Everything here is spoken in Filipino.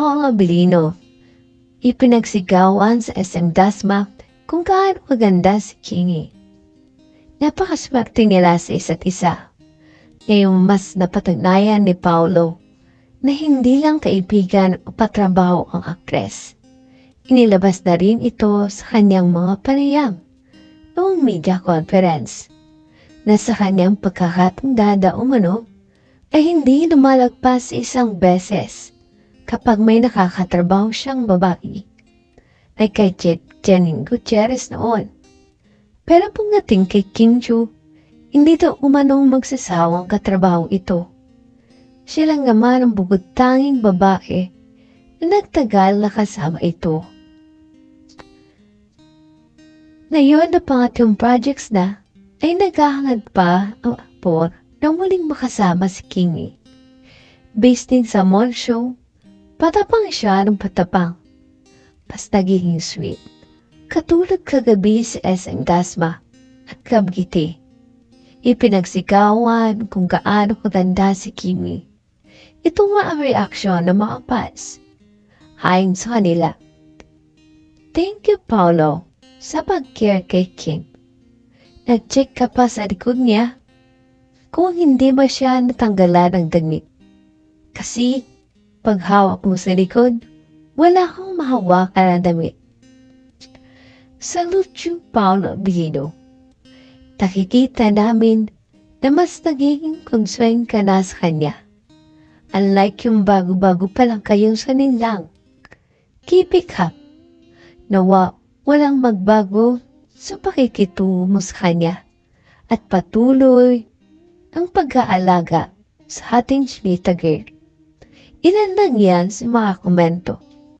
Paolo Abilino. Ipinagsigawan sa SM Dasma kung gaano maganda si Kingi. Napakaswerte nila sa isa't isa. Ngayong mas napatugnayan ni Paolo na hindi lang kaibigan o patrabaho ang aktres. Inilabas na rin ito sa kanyang mga panayam noong media conference na sa kanyang pagkakatanda umano ay hindi lumalagpas sa isang beses kapag may nakakatrabaho siyang babae ay kay Jenning Gutierrez noon. Pero pagdating kay Kim hindi daw umanong magsasawang katrabaho ito. Siya lang naman ang bukod tanging babae na nagtagal na kasama ito. Ngayon na pangatlong projects na, ay naghahangad pa ang aktor na muling makasama si Kingy. Based din sa mall show, patapang siya ng patapang. Nagiging sweet. Katulad kagabi sa SM Dasma at Kabgiti. Ipinagsigawan kung gaano katanda si Kimi. Ito nga ang reaksyon ng mga fans. Ayon sa kanila. Thank you, Paolo, sa pag-care kay Kim. Nag-check ka pa sa likod niya kung hindi ba siya natanggalan ng damit. Kasi, pag hawak mo sa likod, wala kang mahawakan ng damit. Salute you, Paolo Bigido. Nakikita namin na mas nagiging concern ka na sa kanya. Unlike yung bago-bago pa lang kayong saninlang. Keep it up. Nawa, walang magbago sa pakikitungo mo sa kanya at patuloy ang pag-aalaga sa ating Shlita girl. Ilan lang yan sa mga komento